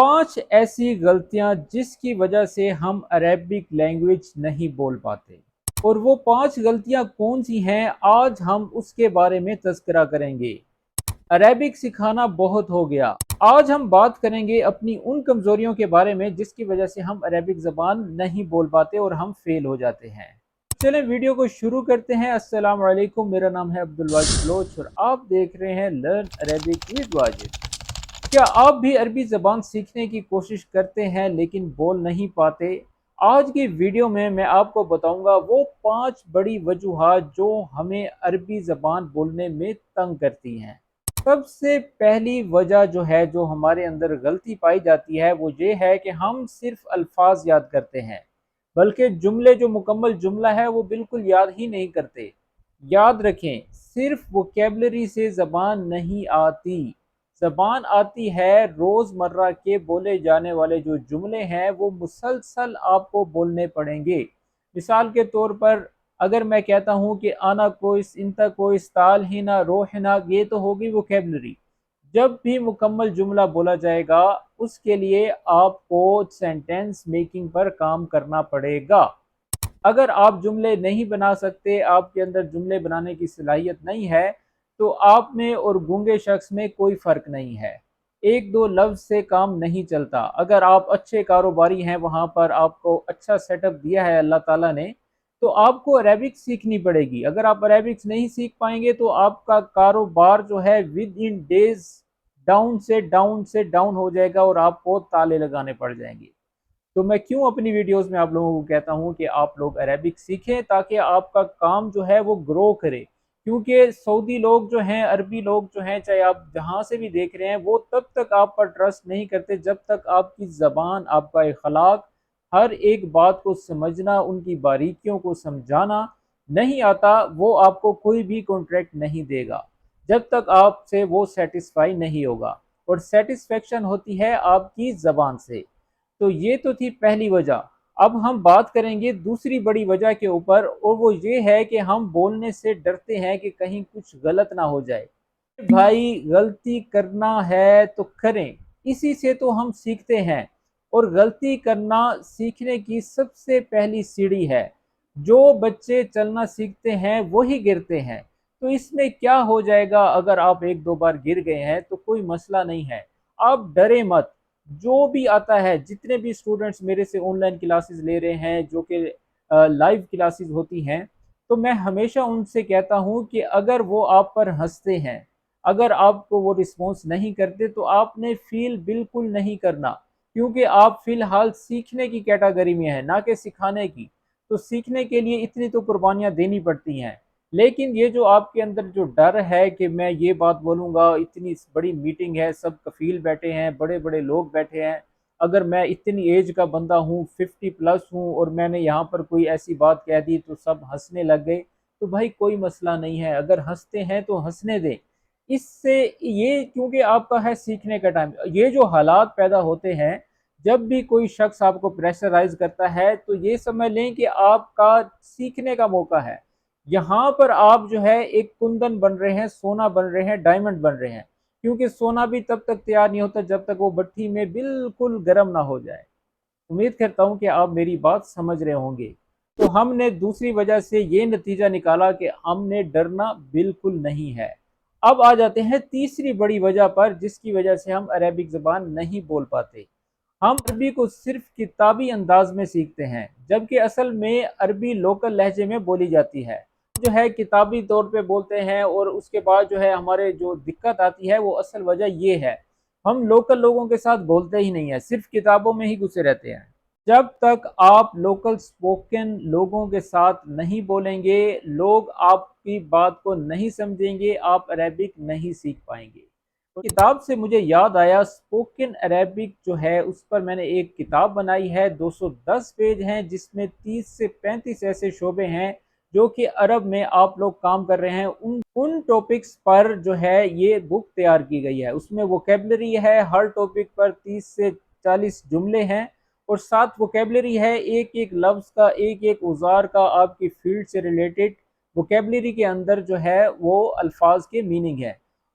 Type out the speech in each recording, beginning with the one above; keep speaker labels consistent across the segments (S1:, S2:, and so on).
S1: پانچ ایسی غلطیاں جس کی وجہ سے ہم عربک لینگویج نہیں بول پاتے۔ اور وہ پانچ غلطیاں کون سی ہیں، آج ہم اس کے بارے میں تذکرہ کریں گے۔ عربک سکھانا بہت ہو گیا۔ آج ہم بات کریں گے اپنی ان کمزوریوں کے بارے میں جس کی وجہ سے ہم عربک زبان نہیں بول پاتے اور ہم فیل ہو جاتے ہیں۔ چلیں ویڈیو کو شروع کرتے ہیں۔ السلام علیکم، میرا نام ہے عبدالواجد لوچ اور آپ دیکھ رہے ہیں لرن عربک ود واجد کیا آپ بھی عربی زبان سیکھنے کی کوشش کرتے ہیں لیکن بول نہیں پاتے؟ آج کی ویڈیو میں میں آپ کو بتاؤں گا وہ پانچ بڑی وجوہات جو ہمیں عربی زبان بولنے میں تنگ کرتی ہیں۔ سب سے پہلی وجہ جو ہے، جو ہمارے اندر غلطی پائی جاتی ہے، وہ یہ ہے کہ ہم صرف الفاظ یاد کرتے ہیں، بلکہ جملے جو مکمل جملہ ہے، وہ بالکل یاد ہی نہیں کرتے۔ یاد رکھیں، صرف وکیبلری سے زبان نہیں آتی۔ زبان آتی ہے روز مرہ کے بولے جانے والے جو جملے ہیں، وہ مسلسل آپ کو بولنے پڑیں گے۔ مثال کے طور پر، اگر میں کہتا ہوں کہ آنا کوئس، انتا کوئس، تال ہینا روحنا یہ تو ہوگی وہ کیبلری جب بھی مکمل جملہ بولا جائے گا، اس کے لیے آپ کو سینٹینس میکنگ پر کام کرنا پڑے گا۔ اگر آپ جملے نہیں بنا سکتے، آپ کے اندر جملے بنانے کی صلاحیت نہیں ہے تو آپ میں اور گونگے شخص میں کوئی فرق نہیں ہے۔ ایک دو لفظ سے کام نہیں چلتا۔ اگر آپ اچھے کاروباری ہیں، وہاں پر آپ کو اچھا سیٹ اپ دیا ہے اللہ تعالیٰ نے، تو آپ کو عربک سیکھنی پڑے گی۔ اگر آپ عربکس نہیں سیکھ پائیں گے، تو آپ کا کاروبار جو ہے ود ان ڈیز ڈاؤن سے ڈاؤن سے ڈاؤن ہو جائے گا اور آپ کو تالے لگانے پڑ جائیں گے۔ تو میں کیوں اپنی ویڈیوز میں آپ لوگوں کو کہتا ہوں کہ آپ لوگ عربک سیکھیں تاکہ آپ کا کام جو ہے وہ گرو کرے۔ کیونکہ سعودی لوگ جو ہیں، عربی لوگ جو ہیں، چاہے آپ جہاں سے بھی دیکھ رہے ہیں، وہ تب تک آپ پر ٹرسٹ نہیں کرتے جب تک آپ کی زبان، آپ کا اخلاق ہر ایک بات کو سمجھنا، ان کی باریکیوں کو سمجھانا نہیں آتا، وہ آپ کو کوئی بھی کانٹریکٹ نہیں دے گا۔ جب تک آپ سے وہ سیٹسفائی نہیں ہوگا۔ اور سیٹسفیکشن ہوتی ہے آپ کی زبان سے۔ تو یہ تو تھی پہلی وجہ۔ اب ہم بات کریں گے دوسری بڑی وجہ کے اوپر، اور وہ یہ ہے کہ ہم بولنے سے ڈرتے ہیں کہ کہیں کچھ غلط نہ ہو جائے۔ بھائی، غلطی کرنا ہے تو کریں۔ اسی سے تو ہم سیکھتے ہیں۔ اور غلطی کرنا سیکھنے کی سب سے پہلی سیڑھی ہے۔ جو بچے چلنا سیکھتے ہیں، وہی گرتے ہیں۔ تو اس میں کیا ہو جائے گا؟ اگر آپ ایک دو بار گر گئے ہیں تو کوئی مسئلہ نہیں ہے۔ آپ ڈرے مت۔ جو بھی آتا ہے، جتنے بھی اسٹوڈنٹس میرے سے آن لائن کلاسز لے رہے ہیں، جو کہ لائیو کلاسز ہوتی ہیں، تو میں ہمیشہ ان سے کہتا ہوں کہ اگر وہ آپ پر ہنستے ہیں، اگر آپ کو وہ رسپانس نہیں کرتے، تو آپ نے فیل بالکل نہیں کرنا۔ کیونکہ آپ فی الحال سیکھنے کی کیٹاگری میں ہیں، نہ کہ سکھانے کی۔ تو سیکھنے کے لیے اتنی تو قربانیاں دینی پڑتی ہیں۔ لیکن یہ جو آپ کے اندر جو ڈر ہے کہ میں یہ بات بولوں گا، اتنی بڑی میٹنگ ہے، سب کفیل بیٹھے ہیں، بڑے بڑے لوگ بیٹھے ہیں۔ اگر میں اتنی ایج کا بندہ ہوں ففٹی پلس ہوں اور میں نے یہاں پر کوئی ایسی بات کہہ دی تو سب ہنسنے لگ گئے، تو بھائی کوئی مسئلہ نہیں ہے۔ اگر ہنستے ہیں تو ہنسنے دیں۔ اس سے یہ کیونکہ آپ کا ہے سیکھنے کا ٹائم یہ جو حالات پیدا ہوتے ہیں، جب بھی کوئی شخص آپ کو پریشرائز کرتا ہے تو یہ سمجھ لیں کہ آپ کا سیکھنے کا موقع ہے۔ یہاں پر آپ جو ہے ایک کندن بن رہے ہیں، سونا بن رہے ہیں ڈائمنڈ بن رہے ہیں۔ کیونکہ سونا بھی تب تک تیار نہیں ہوتا جب تک وہ بٹھی میں بالکل گرم نہ ہو جائے۔ امید کرتا ہوں کہ آپ میری بات سمجھ رہے ہوں گے۔ تو ہم نے دوسری وجہ سے یہ نتیجہ نکالا کہ ہم نے ڈرنا بالکل نہیں ہے۔ اب آ جاتے ہیں تیسری بڑی وجہ پر، جس کی وجہ سے ہم عربک زبان نہیں بول پاتے۔ ہم عربی کو صرف کتابی انداز میں سیکھتے ہیں، جبکہ اصل میں عربی لوکل لہجے میں بولی جاتی ہے۔ جو ہے کتابی طور پہ بولتے ہیں اور اس کے بعد جو ہے ہمارے جو دقت آتی ہے وہ اصل وجہ یہ ہے۔ ہم لوکل لوگوں کے ساتھ بولتے ہی نہیں ہیں، صرف کتابوں میں ہی گھسے رہتے ہیں۔ جب تک آپ لوکل سپوکن لوگوں کے ساتھ نہیں بولیں گے، لوگ آپ کی بات کو نہیں سمجھیں گے، آپ عربک نہیں سیکھ پائیں گے۔ کتاب سے مجھے یاد آیا سپوکن عربک جو ہے، اس پر میں نے ایک کتاب بنائی ہے۔ دو سو دس پیج ہیں، جس میں تیس سے پینتیس ایسے شعبے ہیں۔ جو کہ عرب میں آپ لوگ کام کر رہے ہیں، ان ان ٹاپکس پر جو ہے یہ بک تیار کی گئی ہے۔ اس میں ووکیبلری ہے، ہر ٹاپک پر تیس سے چالیس جملے ہیں اور ساتھ ووکیبلری ہے، ایک ایک لفظ کا، ایک ایک اوزار کا، آپ کی فیلڈ سے ریلیٹڈ ووکیبلری کے اندر جو ہے وہ الفاظ کے میننگ ہے۔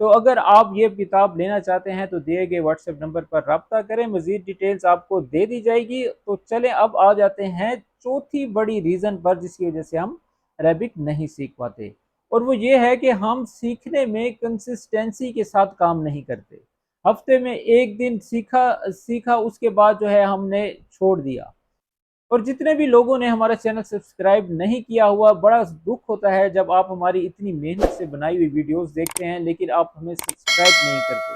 S1: تو اگر آپ یہ کتاب لینا چاہتے ہیں تو دیے گئے واٹس ایپ نمبر پر رابطہ کریں، مزید ڈیٹیلز آپ کو دے دی جائے گی۔ تو چلیں اب آ جاتے ہیں چوتھی بڑی ریزن پر، جس کی وجہ سے ہم عربک نہیں سیکھ پاتے اور وہ یہ ہے کہ ہم سیکھنے میں کنسسٹنسی کے ساتھ کام نہیں کرتے۔ ہفتے میں ایک دن سیکھا سیکھا، اس کے بعد جو ہے ہم نے چھوڑ دیا۔ اور جتنے بھی لوگوں نے ہمارا چینل سبسکرائب نہیں کیا ہوا، بڑا دکھ ہوتا ہے جب آپ ہماری اتنی محنت سے بنائی ہوئی ویڈیوز دیکھتے ہیں، لیکن آپ ہمیں سبسکرائب نہیں کرتے۔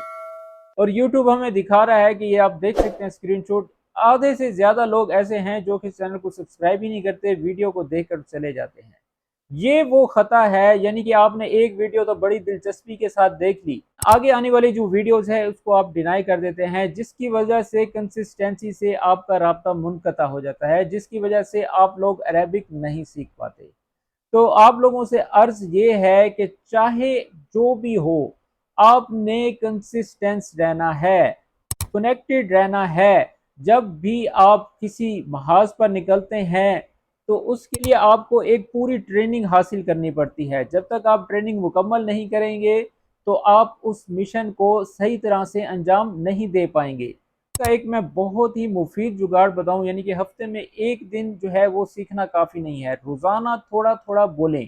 S1: اور یوٹیوب ہمیں دکھا رہا ہے کہ یہ آپ دیکھ سکتے ہیں اسکرین شاٹ آدھے سے زیادہ لوگ ایسے ہیں جو کہ چینل کو سبسکرائب ہی نہیں کرتے ویڈیو کو دیکھ کر چلے جاتے ہیں۔ یہ وہ خطا ہے یعنی کہ آپ نے ایک ویڈیو تو بڑی دلچسپی کے ساتھ دیکھ لی۔ آگے آنے والی جو ویڈیوز ہے اس کو آپ ڈینائی کر دیتے ہیں، جس کی وجہ سے کنسسٹنسی سے آپ کا رابطہ منقطع ہو جاتا ہے، جس کی وجہ سے آپ لوگ عربک نہیں سیکھ پاتے۔ تو آپ لوگوں سے عرض یہ ہے کہ چاہے جو بھی ہو، آپ نے کنسسٹنس رہنا ہے کنیکٹڈ رہنا ہے۔ جب بھی آپ کسی محاذ پر نکلتے ہیں تو اس کے لیے آپ کو ایک پوری ٹریننگ حاصل کرنی پڑتی ہے۔ جب تک آپ ٹریننگ مکمل نہیں کریں گے تو آپ اس مشن کو صحیح طرح سے انجام نہیں دے پائیں گے۔ کا ایک میں بہت ہی مفید جگاڑ بتاؤں یعنی کہ ہفتے میں ایک دن جو ہے وہ سیکھنا کافی نہیں ہے۔ روزانہ تھوڑا تھوڑا بولیں،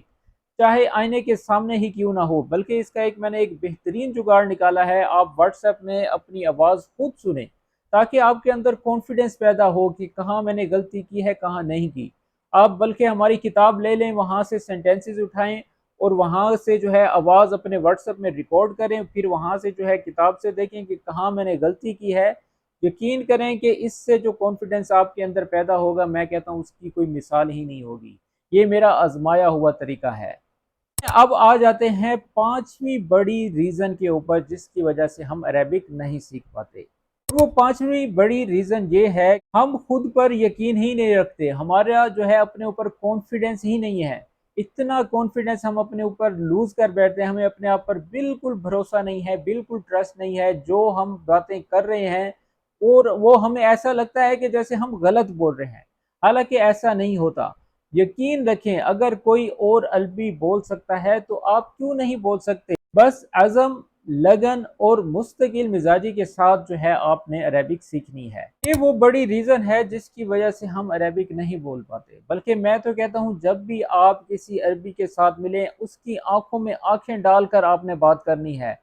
S1: چاہے آئینے کے سامنے ہی کیوں نہ ہو، بلکہ اس کا ایک میں نے ایک بہترین جگاڑ نکالا ہے۔ آپ واٹس ایپ میں اپنی آواز خود سنیں تاکہ آپ کے اندر کانفیڈنس پیدا ہو کہ کہاں میں نے غلطی کی ہے، کہاں نہیں کی۔ آپ بلکہ ہماری کتاب لے لیں، وہاں سے سینٹینسز اٹھائیں اور وہاں سے جو ہے آواز اپنے واٹس ایپ میں ریکارڈ کریں، پھر وہاں سے جو ہے کتاب سے دیکھیں کہ کہاں میں نے غلطی کی ہے۔ یقین کریں کہ اس سے جو کانفیڈنس آپ کے اندر پیدا ہوگا، میں کہتا ہوں اس کی کوئی مثال ہی نہیں ہوگی۔ یہ میرا آزمایا ہوا طریقہ ہے۔ اب آ جاتے ہیں پانچویں بڑی ریزن کے اوپر، جس کی وجہ سے ہم عربک نہیں سیکھ پاتے۔ وہ پانچویں بڑی ریزن یہ ہے، ہم خود پر یقین ہی نہیں رکھتے۔ ہمارا جو ہے، اپنے اوپر کانفیڈنس ہی نہیں ہے۔ اتنا کانفیڈنس ہم اپنے اوپر لوز کر بیٹھتے ہیں، ہمیں اپنے آپ پر بالکل بھروسہ نہیں ہے، بالکل ٹرسٹ نہیں ہے۔ جو ہم باتیں کر رہے ہیں، اور وہ ہمیں ایسا لگتا ہے کہ جیسے ہم غلط بول رہے ہیں۔ حالانکہ ایسا نہیں ہوتا۔ یقین رکھیں، اگر کوئی اور البی بول سکتا ہے تو آپ کیوں نہیں بول سکتے؟ بس عزم لگن اور مستقل مزاجی کے ساتھ جو ہے آپ نے عربک سیکھنی ہے۔ یہ وہ بڑی ریزن ہے جس کی وجہ سے ہم عربک نہیں بول پاتے۔ بلکہ میں تو کہتا ہوں جب بھی آپ کسی عربی کے ساتھ ملیں، اس کی آنکھوں میں آنکھیں ڈال کر آپ نے بات کرنی ہے۔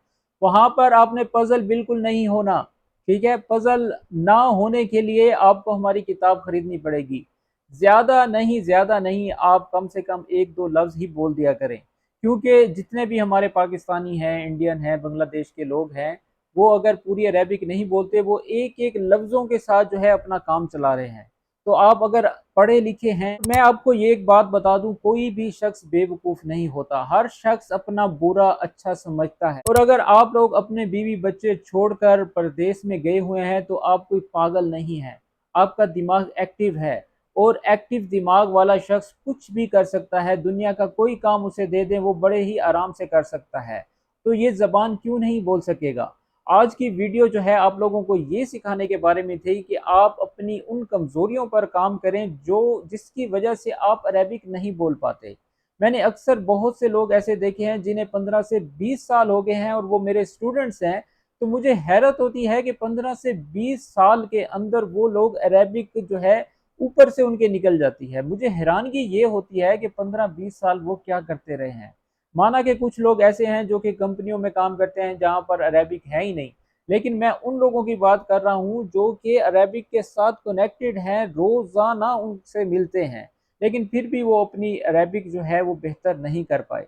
S1: وہاں پر آپ نے پزل بالکل نہیں ہونا، ٹھیک ہے؟ پزل نہ ہونے کے لیے آپ کو ہماری کتاب خریدنی پڑے گی۔ زیادہ نہیں زیادہ نہیں، آپ کم سے کم ایک دو لفظ ہی بول دیا کریں۔ کیونکہ جتنے بھی ہمارے پاکستانی ہیں، انڈین ہیں، بنگلہ دیش کے لوگ ہیں، وہ اگر پوری عربک نہیں بولتے، وہ ایک ایک لفظوں کے ساتھ جو ہے اپنا کام چلا رہے ہیں۔ تو آپ اگر پڑھے لکھے ہیں، میں آپ کو یہ ایک بات بتا دوں، کوئی بھی شخص بے وقوف نہیں ہوتا۔ ہر شخص اپنا برا اچھا سمجھتا ہے۔ اور اگر آپ لوگ اپنے بیوی بچے چھوڑ کر پردیس میں گئے ہوئے ہیں، تو آپ کوئی پاگل نہیں ہے۔ آپ کا دماغ ایکٹیو ہے۔ اور ایکٹیو دماغ والا شخص کچھ بھی کر سکتا ہے، دنیا کا کوئی کام اسے دے دیں وہ بڑے ہی آرام سے کر سکتا ہے۔ تو یہ زبان کیوں نہیں بول سکے گا؟ آج کی ویڈیو جو ہے، آپ لوگوں کو یہ سکھانے کے بارے میں تھی کہ آپ اپنی ان کمزوریوں پر کام کریں جو جس کی وجہ سے آپ عربک نہیں بول پاتے۔ میں نے اکثر بہت سے لوگ ایسے دیکھے ہیں جنہیں پندرہ سے بیس سال ہو گئے ہیں اور وہ میرے اسٹوڈنٹس ہیں۔ تو مجھے حیرت ہوتی ہے کہ پندرہ سے بیس سال کے اندر وہ لوگ عربک جو ہے اوپر سے ان کے نکل جاتی ہے۔ مجھے حیرانگی یہ ہوتی ہے کہ پندرہ بیس سال وہ کیا کرتے رہے ہیں۔ مانا کہ کچھ لوگ ایسے ہیں جو کہ کمپنیوں میں کام کرتے ہیں جہاں پر عربک ہے ہی نہیں۔ لیکن میں ان لوگوں کی بات کر رہا ہوں جو کہ عربک کے ساتھ کنیکٹڈ ہیں، روزانہ ان سے ملتے ہیں۔ لیکن پھر بھی وہ اپنی عربک جو ہے وہ بہتر نہیں کر پائے۔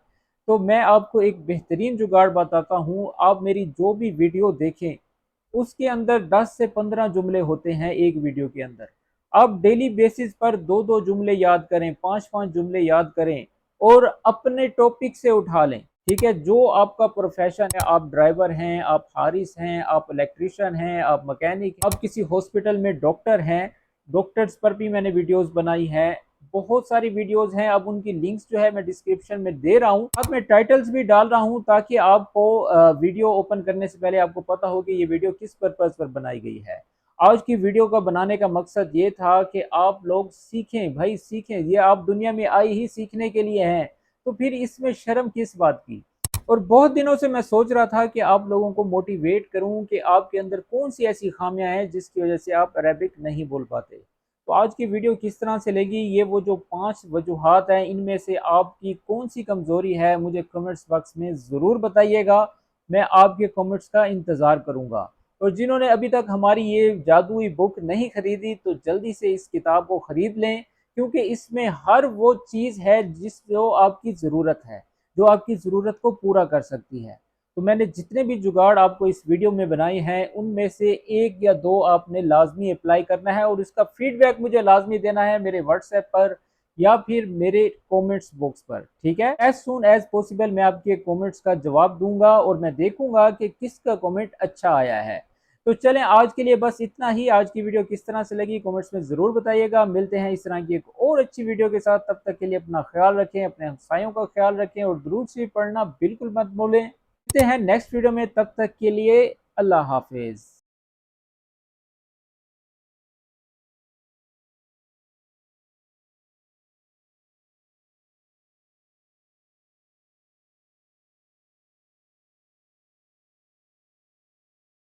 S1: تو میں آپ کو ایک بہترین جگاڑ بتاتا ہوں۔ آپ میری جو بھی ویڈیو دیکھیں، اس کے اندر دس سے پندرہ جملے ہوتے ہیں ایک ویڈیو کے اندر۔ آپ ڈیلی بیسس پر دو دو جملے یاد کریں، پانچ پانچ جملے یاد کریں اور اپنے ٹاپک سے اٹھا لیں۔ ٹھیک ہے، جو آپ کا پروفیشن ہے، آپ ڈرائیور ہیں، آپ حارث ہیں، آپ الیکٹریشن ہیں، آپ مکینک آپ کسی ہاسپٹل میں ڈاکٹر ہیں۔ ڈاکٹرز پر بھی میں نے ویڈیوز بنائی ہیں۔ بہت ساری ویڈیوز ہیں۔ اب ان کی لنکس جو ہے میں ڈسکرپشن میں دے رہا ہوں۔ اب میں ٹائٹلز بھی ڈال رہا ہوں تاکہ آپ کو ویڈیو اوپن کرنے سے پہلے آپ کو پتا ہو کہ یہ ویڈیو کس پرپز پر بنائی گئی ہے۔ آج کی ویڈیو کا بنانے کا مقصد یہ تھا کہ آپ لوگ سیکھیں، بھائی سیکھیں، یہ آپ دنیا میں آئی ہی سیکھنے کے لیے ہیں۔ تو پھر اس میں شرم کس بات کی؟ اور بہت دنوں سے میں سوچ رہا تھا کہ آپ لوگوں کو موٹیویٹ کروں کہ آپ کے اندر کون سی ایسی خامیاں ہیں جس کی وجہ سے آپ عربک نہیں بول پاتے۔ تو آج کی ویڈیو کس طرح سے لگی؟ یہ وہ جو پانچ وجوہات ہیں، ان میں سے آپ کی کون سی کمزوری ہے؟ مجھے کمنٹس باکس میں ضرور بتائیے گا۔ میں آپ کے کمنٹس کا انتظار کروں گا۔ اور جنہوں نے ابھی تک ہماری یہ جادوئی بک نہیں خریدی تو جلدی سے اس کتاب کو خرید لیں، کیونکہ اس میں ہر وہ چیز ہے جس جو آپ کی ضرورت ہے، جو آپ کی ضرورت کو پورا کر سکتی ہے۔ تو میں نے جتنے بھی جگاڑ آپ کو اس ویڈیو میں بنائی ہیں، ان میں سے ایک یا دو آپ نے لازمی اپلائی کرنا ہے اور اس کا فیڈ بیک مجھے لازمی دینا ہے میرے واٹس ایپ پر یا پھر میرے کومنٹس باکس پر، ٹھیک ہے؟ ایز سون ایز پوسیبل میں آپ کے کومنٹس کا جواب دوں گا اور میں دیکھوں گا کہ کس کا کومنٹ اچھا آیا ہے۔ تو چلیں آج کے لیے بس اتنا ہی۔ آج کی ویڈیو کس طرح سے لگی کومنٹس میں ضرور بتائیے گا۔ ملتے ہیں اس طرح کی ایک اور اچھی ویڈیو کے ساتھ۔ تب تک کے لیے اپنا خیال رکھیں، اپنے ہمسایوں کا خیال رکھیں اور درود سے پڑھنا بالکل مت بولیں ملتے ہیں نیکسٹ ویڈیو میں۔ تب تک کے لیے اللہ حافظ۔